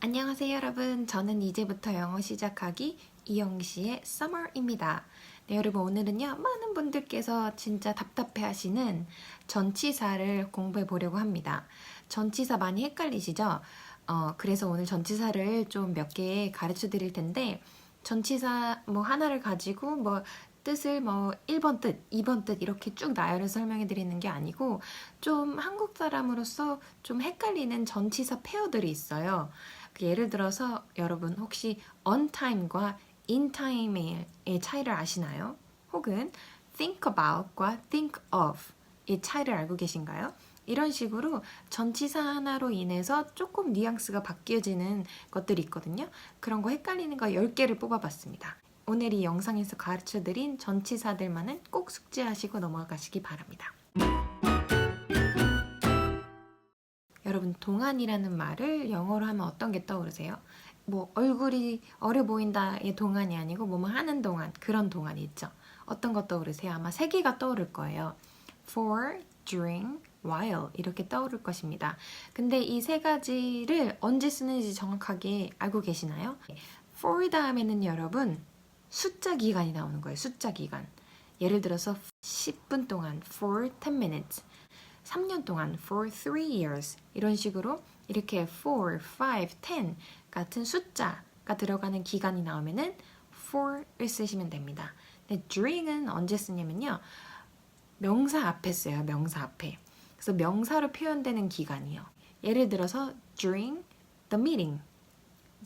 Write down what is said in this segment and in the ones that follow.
안녕하세요 여러분. 저는 이제부터 영어 시작하기 이영시의 Summer입니다. 네 여러분 오늘은요 많은 분들께서 진짜 답답해 하시는 전치사를 공부해 보려고 합니다. 전치사 많이 헷갈리시죠? 어, 그래서 오늘 전치사를 좀 몇 개 가르쳐 드릴 텐데 전치사 뭐 하나를 가지고 뭐 뜻을 뭐 1번 뜻, 2번 뜻 이렇게 쭉 나열을 설명해 드리는 게 아니고 좀 한국 사람으로서 좀 헷갈리는 전치사 페어들이 있어요. 그 예를 들어서 여러분 혹시 on time과 in time의 차이를 아시나요? 혹은 think about과 think of 이 차이를 알고 계신가요? 이런 식으로 전치사 하나로 인해서 조금 뉘앙스가 바뀌어지는 것들이 있거든요. 그런 거 헷갈리는 거 10개를 뽑아봤습니다. 오늘 이 영상에서 가르쳐드린 전치사들만은 꼭 숙지하시고 넘어가시기 바랍니다. 여러분 동안이라는 말을 영어로 하면 어떤 게 떠오르세요? 뭐 얼굴이 어려 보인다의 동안이 아니고 뭐뭐 하는 동안 그런 동안이 있죠. 어떤 거 떠오르세요? 아마 세 개가 떠오를 거예요. for, during, while 이렇게 떠오를 것입니다. 근데 이 세 가지를 언제 쓰는지 정확하게 알고 계시나요? for 다음에는 여러분 숫자 기간이 나오는 거예요. 숫자 기간. 예를 들어서 10분 동안 for 10 minutes 3년 동안 for 3 years 이런 식으로 이렇게 4, 5, 10 같은 숫자가 들어가는 기간이 나오면은 for을 쓰시면 됩니다. 근데 during은 언제 쓰냐면요. 명사 앞에 써요. 명사 앞에. 그래서 명사로 표현되는 기간이요. 예를 들어서 during the meeting,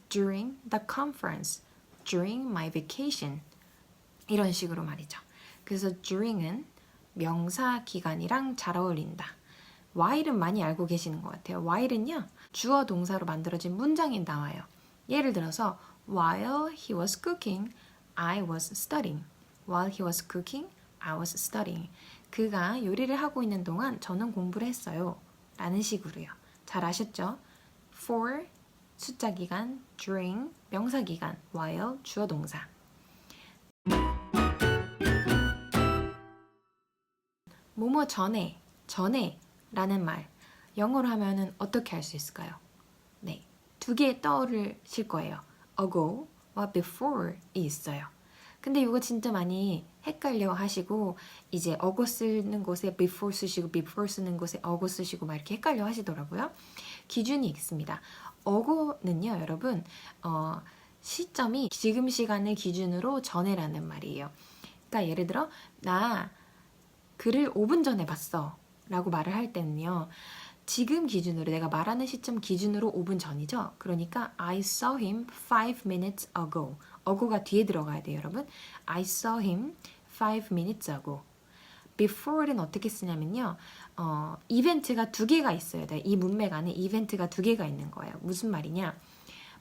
during the conference, during my vacation 이런 식으로 말이죠. 그래서 during은 명사 기간이랑 잘 어울린다. while은 많이 알고 계시는 것 같아요. while은요, 주어 동사로 만들어진 문장이 나와요. 예를 들어서, while he was cooking, I was studying. while he was cooking, I was studying. 그가 요리를 하고 있는 동안 저는 공부를 했어요. 라는 식으로요. 잘 아셨죠? for, 숫자 기간, during, 명사 기간, while, 주어 동사. 뭐뭐 전에, 전에 라는 말 영어로 하면은 어떻게 할 수 있을까요? 네, 두 개 떠오르실 거예요. ago와 before이 있어요. 근데 이거 진짜 많이 헷갈려 하시고 이제 ago 쓰는 곳에 before 쓰시고 before 쓰는 곳에 ago 쓰시고 막 이렇게 헷갈려 하시더라고요. 기준이 있습니다. ago는요, 여러분 어, 시점이 지금 시간을 기준으로 전에라는 말이에요. 그러니까 예를 들어 나 글을 5분 전에 봤어. 라고 말을 할 때는요. 지금 기준으로 내가 말하는 시점 기준으로 5분 전이죠. 그러니까 I saw him 5 minutes ago. ago가 뒤에 들어가야 돼요, 여러분. I saw him 5 minutes ago. before는 어떻게 쓰냐면요. 어, 이벤트가 두 개가 있어야 돼요. 이 문맥 안에 이벤트가 두 개가 있는 거예요. 무슨 말이냐?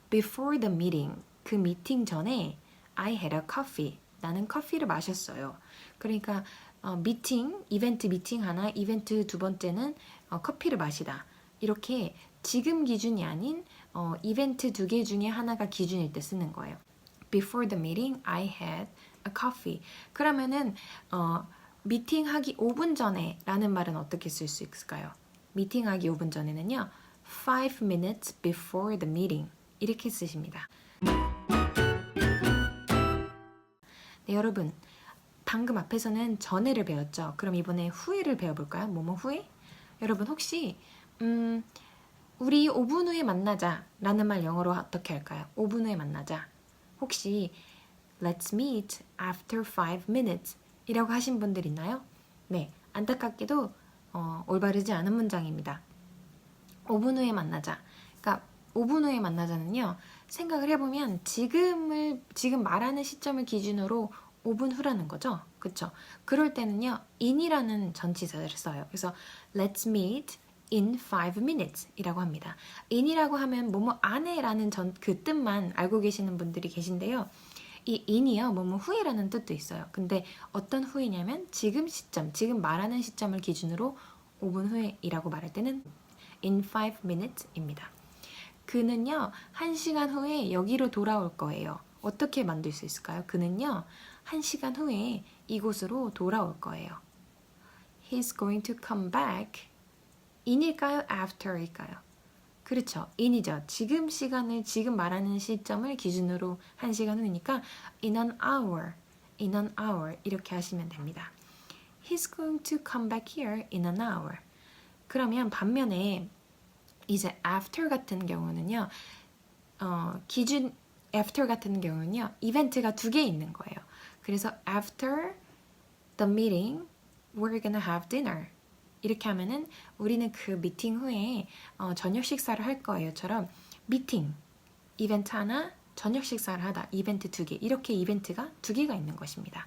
before the meeting. 그 미팅 전에 I had a coffee. 나는 커피를 마셨어요. 그러니까 어, 미팅, 이벤트 미팅 하나, 이벤트 두 번째는 어, 커피를 마시다. 이렇게 지금 기준이 아닌 어, 이벤트 두 개 중에 하나가 기준일 때 쓰는 거예요. Before the meeting, I had a coffee. 그러면은 어, 미팅하기 5분 전에 라는 말은 어떻게 쓸 수 있을까요? 미팅하기 5분 전에는요. 5 minutes before the meeting 이렇게 쓰십니다. 네, 여러분 방금 앞에서는 전에를 배웠죠. 그럼 이번에 후에를 배워볼까요? 뭐뭐 후에? 여러분 혹시 음, 우리 5분 후에 만나자 라는 말 영어로 어떻게 할까요? 5분 후에 만나자. 혹시 Let's meet after 5 minutes 이라고 하신 분들 있나요? 네, 안타깝게도 어, 올바르지 않은 문장입니다. 5분 후에 만나자. 그러니까 5분 후에 만나자는요. 생각을 해보면 지금을 지금 말하는 시점을 기준으로 5분 후라는 거죠. 그쵸? 그럴 때는요, in이라는 전치사를 써요. 그래서 let's meet in 5 minutes 이라고 합니다. in이라고 하면 뭐뭐 안에 라는 전, 그 뜻만 알고 계시는 분들이 계신데요. 이 in이요, 뭐뭐 후에라는 뜻도 있어요. 근데 어떤 후이냐면 지금 시점, 지금 말하는 시점을 기준으로 5분 후에이라고 말할 때는 in 5 minutes입니다. 그는요, 1시간 후에 여기로 돌아올 거예요. 어떻게 만들 수 있을까요? 그는요, 한 시간 후에 이곳으로 돌아올 거예요. He's going to come back. in일까요? after일까요? 그렇죠. in이죠. 지금 시간을 지금 말하는 시점을 기준으로 한 시간 후니까 in an hour, in an hour 이렇게 하시면 됩니다. He's going to come back here in an hour. 그러면 반면에 이제 after 같은 경우는요. 어, 기준 after 같은 경우는요. 이벤트가 두 개 있는 거예요. 그래서 after the meeting we're gonna have dinner. 이렇게 하면은 우리는 그 미팅 후에 어, 저녁 식사를 할 거예요처럼 미팅 이벤트 하나 저녁 식사를 하다 이벤트 두 개 이렇게 이벤트가 두 개가 있는 것입니다.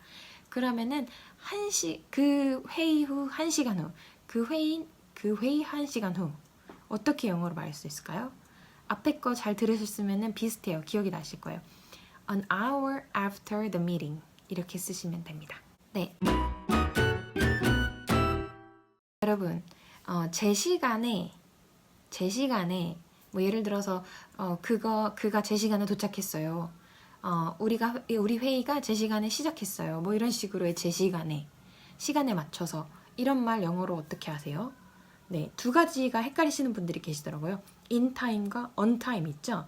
그러면은 한시 그 회의 후 한 시간 후 그 회의 그 회의 한 시간 후 어떻게 영어로 말할 수 있을까요? 앞에 거 잘 들으셨으면은 비슷해요. 기억이 나실 거예요. An hour after the meeting 이렇게 쓰시면 됩니다. 네. 여러분, 어, 제 시간에 제 시간에 뭐 예를 들어서 어, 그거 그가 제 시간에 도착했어요. 어, 우리가 우리 회의가 제 시간에 시작했어요. 뭐 이런 식으로의 제 시간에 시간에 맞춰서 이런 말 영어로 어떻게 하세요? 네, 두 가지가 헷갈리시는 분들이 계시더라고요. in time과 on time 있죠?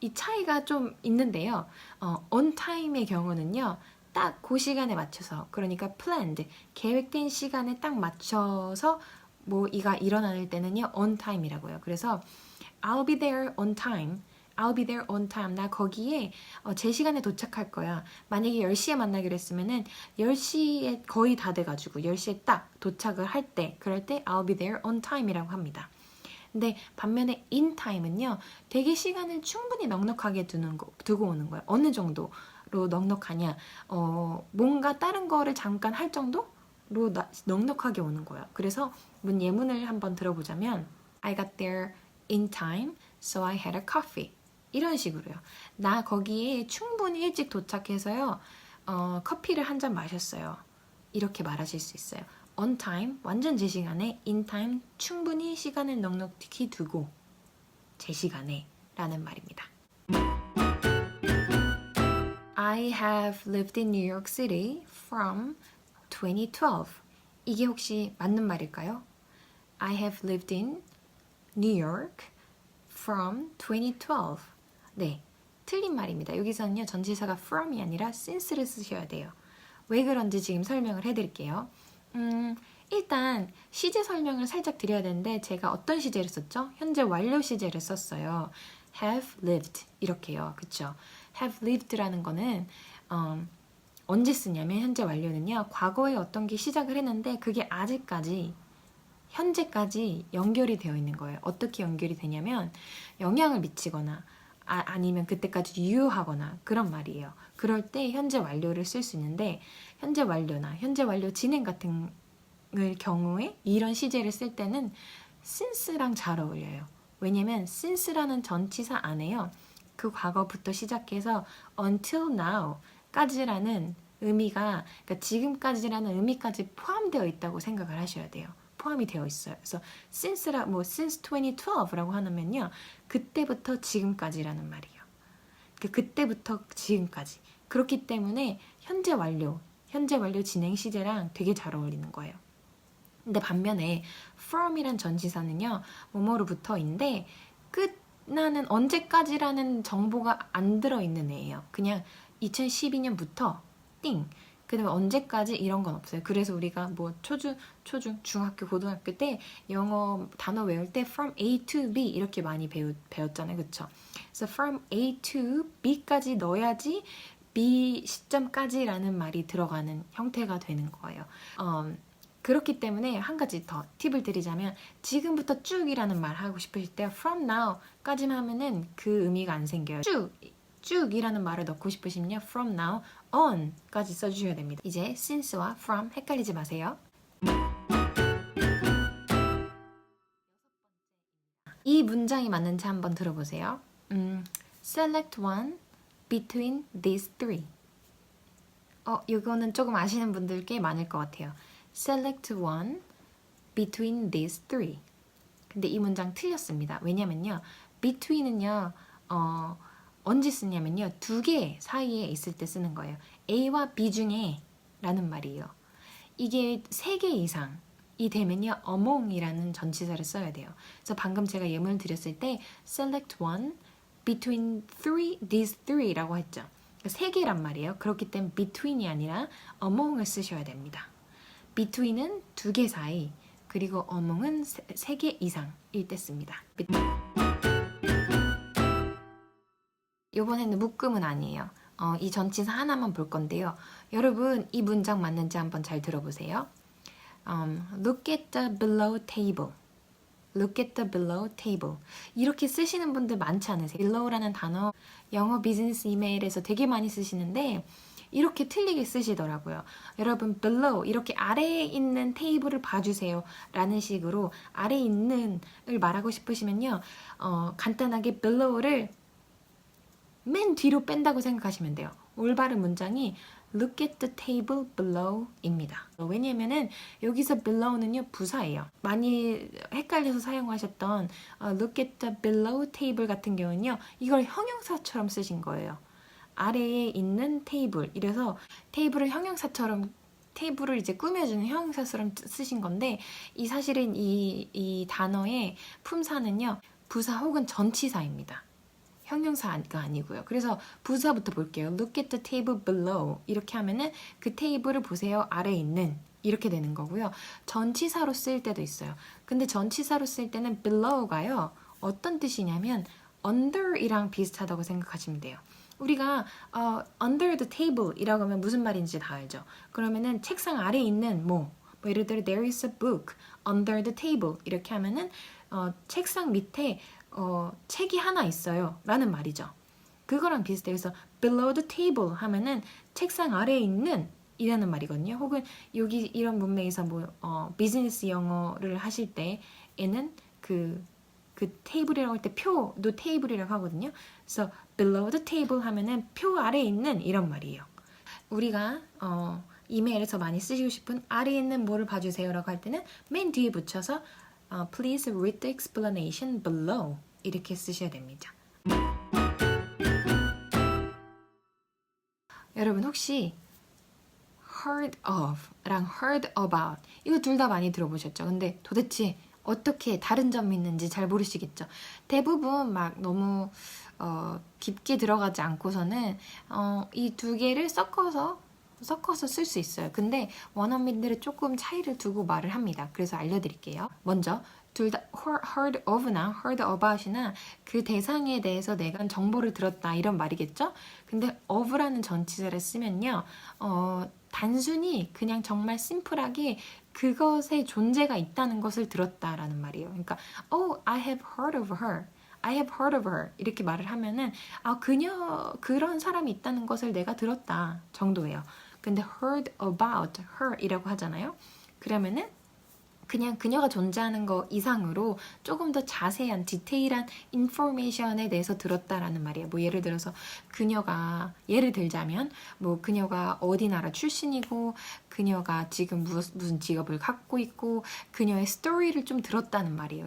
이 차이가 좀 있는데요. 어, on time의 경우는요. 딱 그 시간에 맞춰서 그러니까 planned 계획된 시간에 딱 맞춰서 뭐 이가 일어날 때는요 on time이라고요. 그래서 I'll be there on time. I'll be there on time. 나 거기에 어, 제 시간에 도착할 거야. 만약에 10시에 만나기로 했으면은 10시에 거의 다 돼가지고 10시에 딱 도착을 할 때, 그럴 때 I'll be there on time이라고 합니다. 근데 반면에 in time은요, 되게 시간을 충분히 넉넉하게 두는 거, 두고 오는 거예요. 어느 정도 로 넉넉하냐? 어, 뭔가 다른 거를 잠깐 할 정도로 나- 넉넉하게 오는 거예요. 그래서 문 예문을 한번 들어보자면 I got there in time, so I had a coffee. 이런 식으로요. 나 거기에 충분히 일찍 도착해서요. 어, 커피를 한 잔 마셨어요. 이렇게 말하실 수 있어요. on time, 완전 제 시간에, in time, 충분히 시간을 넉넉히 두고 제 시간에 라는 말입니다. I have lived in New York City from 2012. 이게 혹시 맞는 말일까요? I have lived in New York from 2012. 네, 틀린 말입니다. 여기서는요, 전치사가 from이 아니라 since를 쓰셔야 돼요. 왜 그런지 지금 설명을 해드릴게요. 음, 일단 시제 설명을 살짝 드려야 되는데 제가 어떤 시제를 썼죠? 현재 완료 시제를 썼어요. have lived 이렇게요. 그쵸? Have lived라는 거는 음, 언제 쓰냐면 현재 완료는요. 과거에 어떤 게 시작을 했는데 그게 아직까지 현재까지 연결이 되어 있는 거예요. 어떻게 연결이 되냐면 영향을 미치거나 아, 니면 그때까지 유효하거나 그런 말이에요. 그럴 때 현재 완료를 쓸 수 있는데 현재 완료나 현재 완료 진행 같은 을 경우에 이런 시제를 쓸 때는 since랑 잘 어울려요. 왜냐면 since라는 전치사 안에요. 그 과거부터 시작해서 until now까지라는 의미가 그러니까 지금까지라는 의미까지 포함되어 있다고 생각을 하셔야 돼요. 포함이 되어 있어요. 그래서 since라 뭐 since 2012라고 하면요. 그때부터 지금까지라는 말이에요. 그 그때부터 지금까지. 그렇기 때문에 현재 완료, 현재 완료 진행 시제랑 되게 잘 어울리는 거예요. 근데 반면에 from이란 전치사는요. 뭐뭐로부터인데 끝 나는 언제까지라는 정보가 안 들어있는 애예요. 그냥 2012년부터 띵. 그다음에 언제까지 이런 건 없어요. 그래서 우리가 뭐 초중, 초중, 중학교, 고등학교 때 영어 단어 외울 때 from A to B 이렇게 많이 배우, 배웠잖아요. 그쵸? 그래서 from A to B까지 넣어야지 B 시점까지라는 말이 들어가는 형태가 되는 거예요. 어, 그렇기 때문에 한 가지 더 팁을 드리자면 지금부터 쭉이라는 말 하고 싶으실 때 from now까지만 하면은 그 의미가 안 생겨요. 쭉 쭉이라는 말을 넣고 싶으시면요. from now on까지 써주셔야 됩니다. 이제 since와 from 헷갈리지 마세요. 이 문장이 맞는지 한번 들어보세요. 음, select one between these three. 어, 이거는 조금 아시는 분들 꽤 많을 것 같아요. Select one between these three. 근데 이 문장 틀렸습니다. 왜냐면요. between은요. 어, 언제 쓰냐면요. 두 개 사이에 있을 때 쓰는 거예요. A와 B 중에 라는 말이에요. 이게 세 개 이상 이 되면요 among이라는 전치사를 써야 돼요. 그래서 방금 제가 예문을 드렸을 때 select one between three these three라고 했죠. 세 개란 말이에요. 그렇기 때문에 between이 아니라 among을 쓰셔야 됩니다. Between은 두 개 사이 그리고 among은 세 개 이상일 때 씁니다. 이번에는 묶음은 아니에요. 어, 이 전치사 하나만 볼 건데요. 여러분 이 문장 맞는지 한번 잘 들어보세요. Um, look at the below table. Look at the below table. 이렇게 쓰시는 분들 많지 않으세요? below라는 단어 영어 비즈니스 이메일에서 되게 많이 쓰시는데 이렇게 틀리게 쓰시더라고요. 여러분 below 이렇게 아래에 있는 테이블을 봐주세요 라는 식으로 아래에 있는을 말하고 싶으시면요 어, 간단하게 below를 맨 뒤로 뺀다고 생각하시면 돼요. 올바른 문장이 look at the table below입니다. 왜냐면은 여기서 below는요 부사예요. 많이 헷갈려서 사용하셨던 어, look at the below table 같은 경우는요 이걸 형용사처럼 쓰신 거예요. 아래에 있는 테이블 이래서 테이블을 형용사처럼 테이블을 이제 꾸며주는 형용사처럼 쓰신 건데 이 사실은 이, 이 단어의 품사는요 부사 혹은 전치사입니다. 형용사가 아니고요. 그래서 부사부터 볼게요. Look at the table below. 이렇게 하면은 그 테이블을 보세요. 아래에 있는. 이렇게 되는 거고요. 전치사로 쓸 때도 있어요. 근데 전치사로 쓸 때는 below가요. 어떤 뜻이냐면 under이랑 비슷하다고 생각하시면 돼요. 우리가 어, under the table 이라고 하면 무슨 말인지 다 알죠. 그러면은 책상 아래에 있는 뭐, 뭐 예를 들어 there is a book under the table 이렇게 하면은 어, 책상 밑에 어, 책이 하나 있어요. 라는 말이죠. 그거랑 비슷해요. 그래서 below the table 하면은 책상 아래에 있는 이라는 말이거든요. 혹은 여기 이런 문맥에서 뭐 어, 비즈니스 영어를 하실 때에는 그, 그 테이블이라고 할 때 표도 테이블이라고 하거든요. 그래서 below the table 하면은 표 아래에 있는 이런 말이에요. 우리가 어, 이메일에서 많이 쓰시고 싶은 아래에 있는 뭐를 봐주세요라고 할 때는 맨 뒤에 붙여서 어, please read the explanation below 이렇게 쓰셔야 됩니다. 여러분 혹시 heard of랑 heard about 이거 둘 다 많이 들어보셨죠? 근데 도대체 어떻게 다른 점이 있는지 잘 모르시겠죠? 대부분 막 너무 어, 깊게 들어가지 않고서는 어, 이 두 개를 섞어서 섞어서 쓸 수 있어요. 근데 원어민들은 조금 차이를 두고 말을 합니다. 그래서 알려드릴게요. 먼저 둘 다 heard of나 heard about이나 그 대상에 대해서 내가 정보를 들었다 이런 말이겠죠? 근데 of라는 전치사를 쓰면요. 어, 단순히 그냥 정말 심플하게 그것의 존재가 있다는 것을 들었다라는 말이에요. 그러니까 oh, I have heard of her. I have heard of her 이렇게 말을 하면은 아 그녀 그런 사람이 있다는 것을 내가 들었다 정도예요. 근데 heard about her이라고 하잖아요. 그러면은 그냥 그녀가 존재하는 거 이상으로 조금 더 자세한 디테일한 인포메이션에 대해서 들었다라는 말이에요. 뭐 예를 들어서 그녀가 예를 들자면 뭐 그녀가 어디 나라 출신이고 그녀가 지금 무슨, 직업을 갖고 있고 그녀의 스토리를 좀 들었다는 말이에요.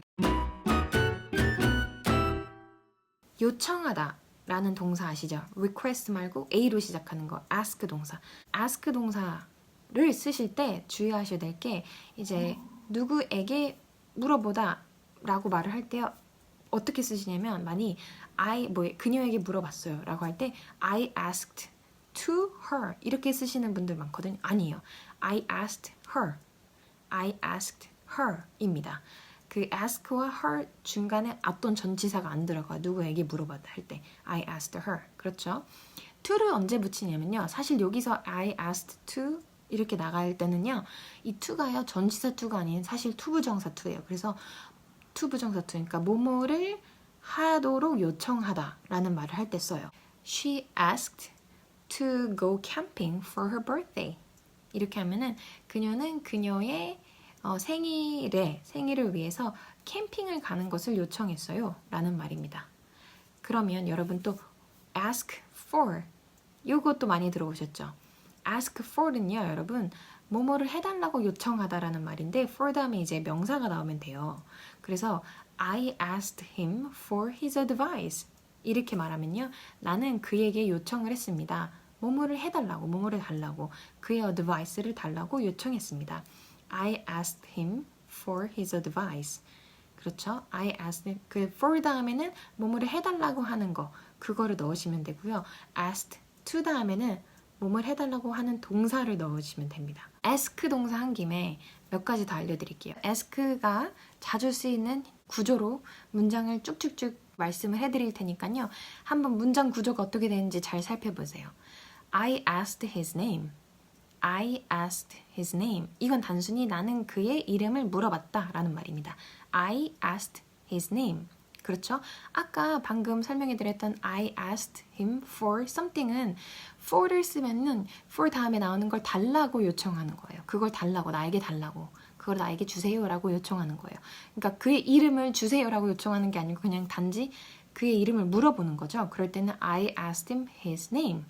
요청하다 라는 동사 아시죠? request 말고 A로 시작하는 거 ask 동사. ask 동사를 쓰실 때 주의하셔야 될 게 이제 누구에게 물어보다 라고 말을 할 때요. 어떻게 쓰시냐면 많이 I 뭐 그녀에게 물어봤어요 라고 할 때 I asked to her 이렇게 쓰시는 분들 많거든요. 아니에요. I asked her. I asked her입니다. 그 ask와 her 중간에 어떤 전치사가 안 들어가 누구에게 물어봤다 할 때 I asked her. 그렇죠? to를 언제 붙이냐면요. 사실 여기서 I asked to 이렇게 나갈 때는요. 이 to가요. 전치사 to가 아닌 사실 투부정사 to예요. 그래서 to 그러니까 뭐뭐를 하도록 요청하다라는 말을 할 때 써요. She asked to go camping for her birthday. 이렇게 하면은 그녀는 그녀의 어, 생일에 생일을 위해서 캠핑을 가는 것을 요청했어요. 라는 말입니다. 그러면 여러분 또 ask for 이것도 많이 들어보셨죠? ask for는요, 여러분 뭐뭐를 해달라고 요청하다라는 말인데 for 다음에 이제 명사가 나오면 돼요. 그래서 I asked him for his advice 이렇게 말하면요, 나는 그에게 요청을 했습니다. 뭐뭐를 해달라고, 뭐뭐를 달라고, 그의 advice를 달라고 요청했습니다. I asked him for his advice. 그렇죠? I asked him. 그 for 다음에는 뭐뭐를 해달라고 하는 거 그거를 넣으시면 되고요. asked to 다음에는 뭐뭘 해달라고 하는 동사를 넣으시면 됩니다. ask 동사 한 김에 몇 가지 더 알려드릴게요. ask가 자주 쓰이는 구조로 문장을 쭉쭉쭉 말씀을 해드릴 테니까요. 한번 문장 구조가 어떻게 되는지 잘 살펴보세요. I asked his name. I asked his name. 이건 단순히 나는 그의 이름을 물어봤다 라는 말입니다. I asked his name. 그렇죠? 아까 방금 설명해 드렸던 I asked him for something은 for를 쓰면은 for 다음에 나오는 걸 달라고 요청하는 거예요. 그걸 달라고 나에게 달라고 그걸 나에게 주세요라고 요청하는 거예요. 그러니까 그의 이름을 주세요라고 요청하는 게 아니고 그냥 단지 그의 이름을 물어보는 거죠. 그럴 때는 I asked him his name.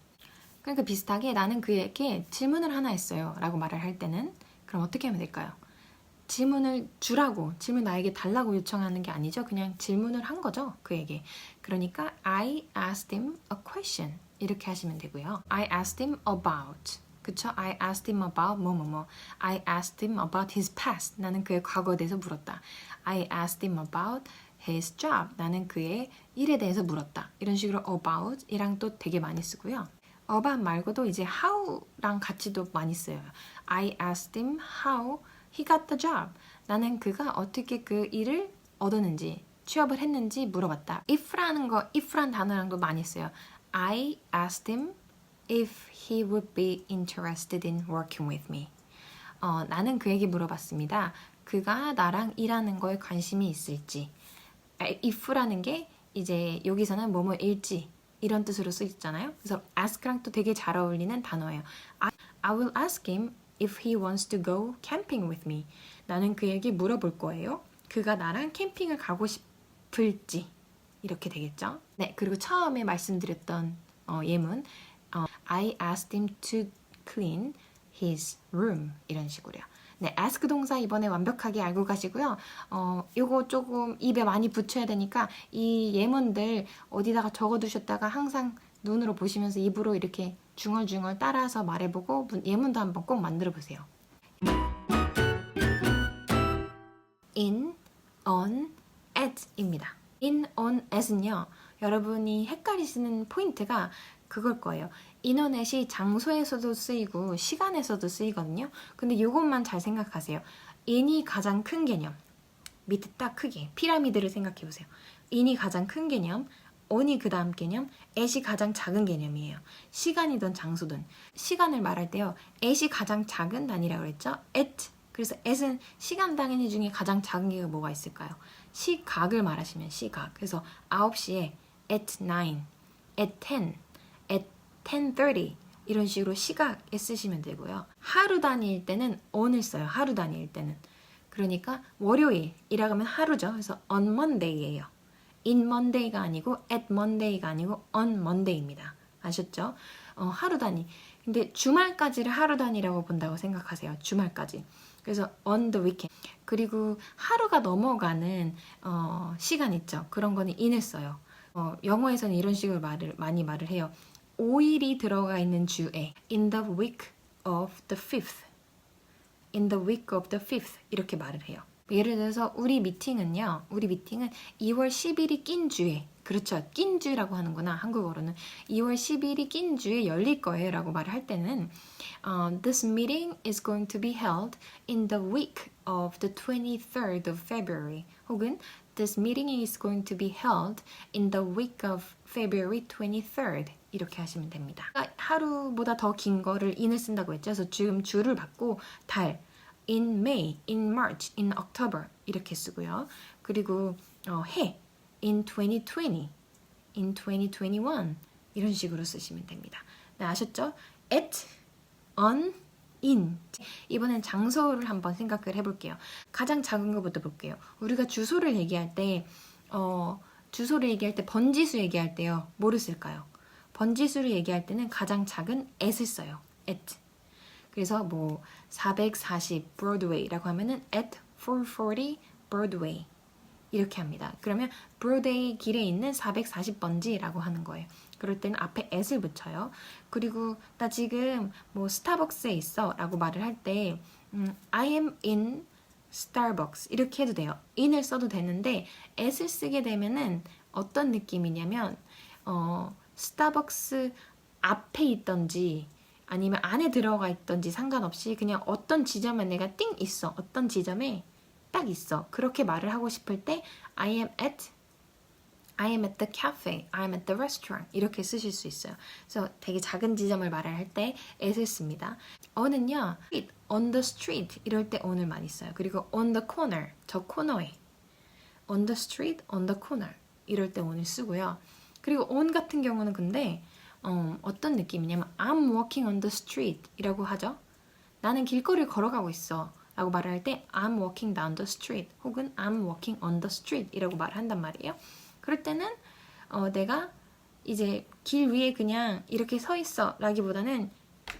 그러니까 비슷하게 나는 그에게 질문을 하나 했어요. 라고 말을 할 때는 그럼 어떻게 하면 될까요? 질문을 주라고, 질문 나에게 달라고 요청하는 게 아니죠. 그냥 질문을 한 거죠. 그에게. 그러니까 I asked him a question. 이렇게 하시면 되고요. I asked him about. 그쵸? I asked him about 뭐뭐뭐. I asked him about his past. 나는 그의 과거에 대해서 물었다. I asked him about his job. 나는 그의 일에 대해서 물었다. 이런 식으로 about 이랑 또 되게 많이 쓰고요. About 말고도 이제 how랑 같이도 많이 써요. I asked him how he got the job. 나는 그가 어떻게 그 일을 얻었는지, 취업을 했는지 물어봤다. if라는 거, if란 단어랑도 많이 써요. I asked him if he would be interested in working with me. 어, 나는 그에게 물어봤습니다. 그가 나랑 일하는 거에 관심이 있을지. if라는 게 이제 여기서는 뭐뭐일지 이런 뜻으로 쓰이잖아요. 그래서 ask랑 또 되게 잘 어울리는 단어예요. I, I will ask him if he wants to go camping with me. 나는 그에게 물어볼 거예요. 그가 나랑 캠핑을 가고 싶을지. 이렇게 되겠죠? 네, 그리고 처음에 말씀드렸던 어, 예문 어, I asked him to clean his room 이런 식으로요. 네, ask 동사 이번에 완벽하게 알고 가시고요. 어, 요거 조금 입에 많이 붙여야 되니까 이 예문들 어디다가 적어 두셨다가 항상 눈으로 보시면서 입으로 이렇게 중얼중얼 따라서 말해보고 예문도 한번 꼭 만들어 보세요. in, on, at입니다. in, on, at은요. 여러분이 헷갈리시는 포인트가 그걸 거예요. 인원넷이 장소에서도 쓰이고 시간에서도 쓰이거든요. 근데 이것만 잘 생각하세요. in이 가장 큰 개념. 밑에 딱 크게 피라미드를 생각해 보세요. in이 가장 큰 개념, on이 그 다음 개념, at이 가장 작은 개념이에요. 시간이든 장소든 시간을 말할 때요. at이 가장 작은 단위라고 그랬죠. at 그래서 at은 시간 단위 중에 가장 작은 게 뭐가 있을까요? 시각을 말하시면 시각. 그래서 9시에 at 9, at 10, at 10:30 이런 식으로 시각에 쓰시면 되고요. 하루 단위일 때는 on을 써요. 하루 단위일 때는. 그러니까 월요일이라고 하면 하루죠. 그래서 on Monday예요. in Monday가 아니고 at Monday가 아니고 on Monday입니다. 아셨죠? 어, 하루 단위. 근데 주말까지를 하루 단위라고 본다고 생각하세요. 주말까지. 그래서 on the weekend. 그리고 하루가 넘어가는 어, 시간 있죠. 그런 거는 in을 써요. 어, 영어에서는 이런 식으로 말을 많이 말을 해요. 5일이 들어가 있는 주에 in the week of the fifth in the week of the fifth 이렇게 말을 해요. 예를 들어서 우리 미팅은요. 우리 미팅은 2월 10일이 낀 주에 그렇죠. 낀 주라고 하는구나. 한국어로는 2월 10일이 낀 주에 열릴 거예요. 라고 말을 할 때는 um, This meeting is going to be held in the week of the 23rd of February 혹은 This meeting is going to be held in the week of February 23rd 이렇게 하시면 됩니다. 하루보다 더 긴 거를 in을 쓴다고 했죠. 그래서 지금 주를 받고 달 in May, in March, in October 이렇게 쓰고요. 그리고 어, 해 in 2020, in 2021 이런 식으로 쓰시면 됩니다. 네, 아셨죠? at, on, in. 이번엔 장소를 한번 생각을 해볼게요. 가장 작은 것부터 볼게요. 우리가 주소를 얘기할 때, 어, 주소를 얘기할 때 번지수 얘기할 때요. 뭐를 쓸까요? 번지수를 얘기할 때는 가장 작은 at을 써요. at. 그래서 뭐 440 Broadway라고 하면은 at 440 Broadway 이렇게 합니다. 그러면 브로데이 길에 있는 440번지라고 하는 거예요. 그럴 때는 앞에 at을 붙여요. 그리고 나 지금 뭐 스타벅스에 있어라고 말을 할때 음, I am in Starbucks 이렇게 해도 돼요. in을 써도 되는데 at을 쓰게 되면은 어떤 느낌이냐면 어, 스타벅스 앞에 있던지 아니면 안에 들어가 있던지 상관없이 그냥 어떤 지점에 내가 띵 있어. 어떤 지점에 딱 있어. 그렇게 말을 하고 싶을 때 I am at I am at the cafe, I am at the restaurant 이렇게 쓰실 수 있어요. 그래서 되게 작은 지점을 말을 할 때 at을 씁니다. on은요, on the street 이럴 때 on을 많이 써요. 그리고 on the corner, 저 코너에 on the street, on the corner 이럴 때 on을 쓰고요. 그리고 on 같은 경우는 근데 어, 어떤 느낌이냐면 I'm walking on the street 이라고 하죠. 나는 길거리를 걸어가고 있어. 라고 말을 할 때 I'm walking down the street 혹은 I'm walking on the street 이라고 말을 한단 말이에요. 그럴 때는 어, 내가 이제 길 위에 그냥 이렇게 서 있어 라기보다는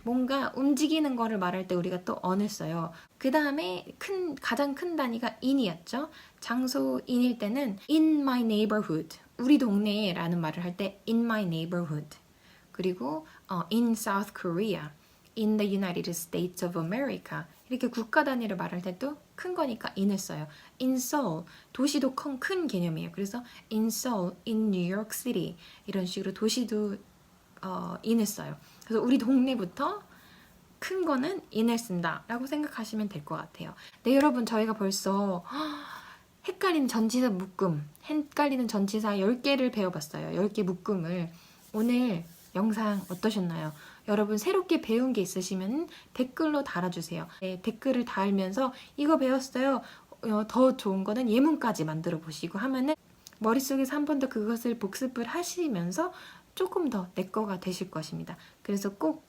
뭔가 움직이는 거를 말할 때 우리가 또 on을 써요. 그 다음에 큰 가장 큰 단위가 in이었죠. 장소인일 때는 in my neighborhood 우리 동네에라는 말을 할 때 in my neighborhood 그리고 어, in South Korea, in the United States of America 이렇게 국가 단위를 말할 때도 큰 거니까 in을 써요. in Seoul 도시도 큰, 큰 개념이에요. 그래서 in Seoul, in New York City 이런 식으로 도시도 어, in을 써요. 그래서 우리 동네부터 큰 거는 in을 쓴다라고 생각하시면 될 것 같아요. 네 여러분 저희가 벌써 헷갈리는 전치사 묶음, 헷갈리는 전치사 10개를 배워봤어요. 10개 묶음을. 오늘 영상 어떠셨나요? 여러분 새롭게 배운 게 있으시면 댓글로 달아주세요. 네, 댓글을 달면서 이거 배웠어요. 어, 더 좋은 거는 예문까지 만들어 보시고 하면은 머릿속에서 한 번 더 그것을 복습을 하시면서 조금 더 내 거가 되실 것입니다. 그래서 꼭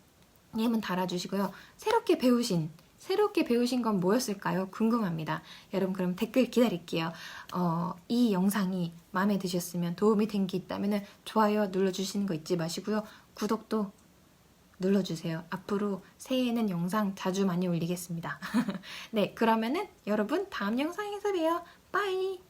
예문 달아주시고요. 새롭게 배우신 새롭게 배우신 건 뭐였을까요? 궁금합니다. 여러분 그럼 댓글 기다릴게요. 어, 이 영상이 마음에 드셨으면 도움이 된 게 있다면 좋아요 눌러주시는 거 잊지 마시고요. 구독도 눌러주세요. 앞으로 새해에는 영상 자주 많이 올리겠습니다. 네, 그러면은 여러분 다음 영상에서 봬요. 빠이!